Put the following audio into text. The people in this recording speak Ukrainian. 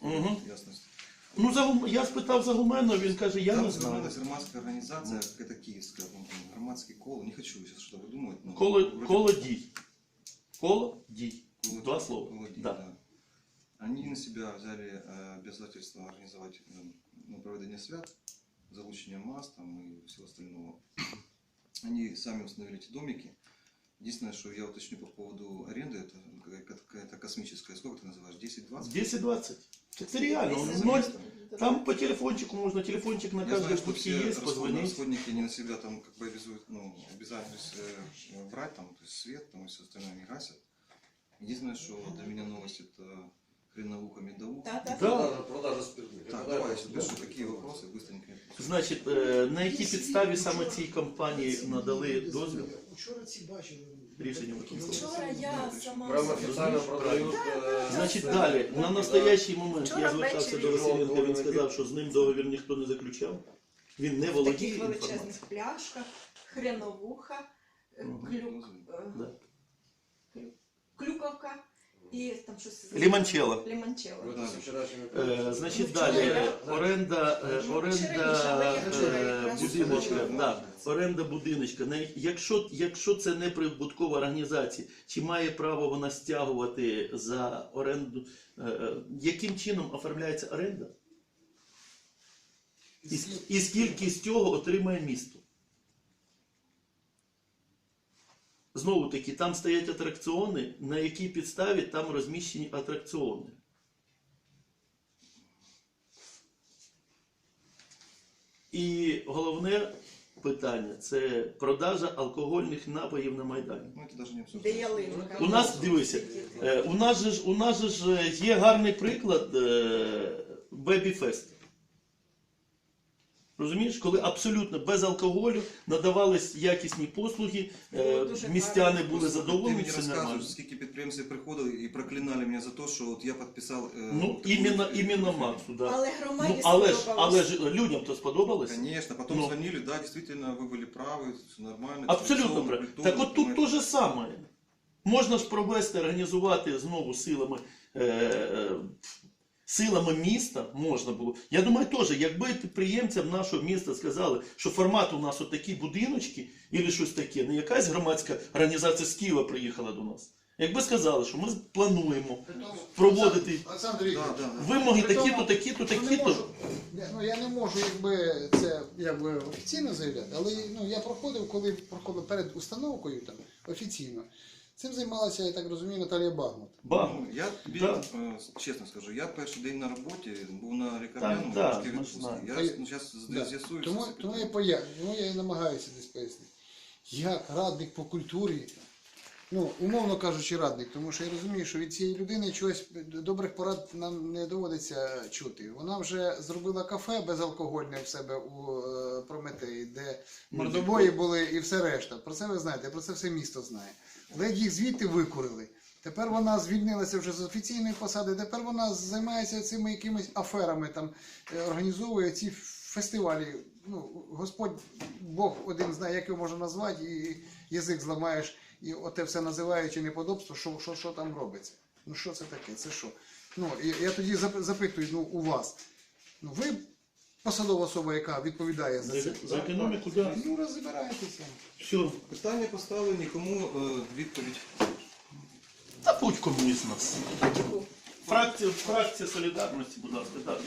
Мгм. ясность. Ну, за, Гум- я спитав за Гумена, він каже, я Там не знаю. называлась громадская организация, какая-то киевская, по-моему, громадский коло. Не хочу сейчас что-то выдумывать. но Коло, вроде- коло дій. Коло дій. Коло- Два слова. коло дій, Да. да. Они на себя взяли э, обязательство организовать э, ну, проведение свят, залучение масс там, и всего остального. Они сами установили эти домики. Единственное, что я уточню по поводу аренды, это какая-то- какая-то космическая, сколько ты называешь, 10-20? 10-20. Це реально. Он ноль- Там по телефончику можно, телефончик на каждой все есть, позвонить. расходники, они на себя там как бы обязуют, ну, обязательность э, брать там, то есть свет там и все остальное не гасят. Единственное, что для меня новость это хреновуха, медовуха. Та, та, Да. давай я запишу такие вопросы, быстренько. Значить, е, на якій підставі саме цій компанії надали дозвіл? Учора ці бачили. Рішення виконкому. Вчора я сама Прямо особисто- официально продают. э, Значить, це- далі, на настоящий момент я Вчора звертався ввечері. до Василенка, він сказав, що з ним договір ніхто не заключав. Він не в володіє таких величезних інформацією. пляшках, хреновуха, е, Мгм. клюк, е, Да. клю- клюковка і там щось Ліманчело. Ліманчело. Вот с вчерашними Е, значить, Ну, далі оренда, е, Ну, оренда е, будиночка. Да, оренда будиночка. На- Якщо, якщо це не прибуткова організація, чи має право вона стягувати за оренду? е, е, Яким чином оформляється оренда? І, і скільки з цього отримає місто? Знову таки, там стоять атракціони, на якій підставі там розміщені атракціони. І головне питання це продажа алкогольних напоїв на Майдані. Ну это даже не Де ялинка. У нас, дивися, Е, У нас же ж, у нас же ж е, є гарний приклад е, Бебіфест. Розумієш, коли абсолютно без алкоголю надавались якісні послуги, е, Було дуже містяни гарно. були Ты задоволені, мне все нормально. рассказываешь, сколько предприемцы приходили и проклинали меня за то, что вот я подписал... э, Ну, такую- іменно, іменно Максу, да. Але громаді Ну, але ж, сподобалось. але ж людям то сподобалось. Конечно, потом Ну. звонили, да, действительно, вы были правы, все нормально. Абсолютно цивилизованно, правильно. культурно, Так от тут понимаете. то же саме. Можна ж провести, організувати знову силами, е, е, силами міста можна було. Я думаю, теж, якби підприємцям нашого міста сказали, що формат у нас отакі будиночки, або щось таке, не якась громадська організація з Києва приїхала до нас. Якби сказали, що ми плануємо проводити Олександр Вікторович, Да, да, вимоги такі-то, такі-то, такі-то. я- Ну, я не можу якби це якби офіційно заявляти, але ну, я проходив, коли проходив перед установкою там офіційно. Цим займалася, я так розумію, Наталія Багмут. Багмут. Ну, я тобі, Да. е, чесно скажу, я перший день на роботі був на лікарняному, да, трошки знаємо. Я й- ну, зараз Да. з'ясую Тому, тому, я питання. тому я і намагаюся десь пояснити. Як радник по культурі, ну, умовно кажучи, радник, тому що я розумію, що від цієї людини чогось добрих порад нам не доводиться чути. Вона вже зробила кафе безалкогольне в себе у е, Прометеї, де мордобої були і все решта. Про це ви знаєте, про це все місто знає. Ледь їх звідти викурили. Тепер вона звільнилася вже з офіційної посади, тепер вона займається цими якимись аферами, там е, організовує ці фестивалі. Ну, Господь Бог один знає, як його можна назвати, і язик зламаєш, і оте все називаючи неподобство, що, що, що там робиться. Ну що це таке? Це що? Ну, і я тоді запитую ну, у вас. Ну, ви посадова особа, яка відповідає за це. За економіку, так. Да. Ну, розбирайтеся. Все. Питання поставлені, кому е, відповідь? Та будь комусь нас. Фракція, фракція солідарності, будь ласка, так.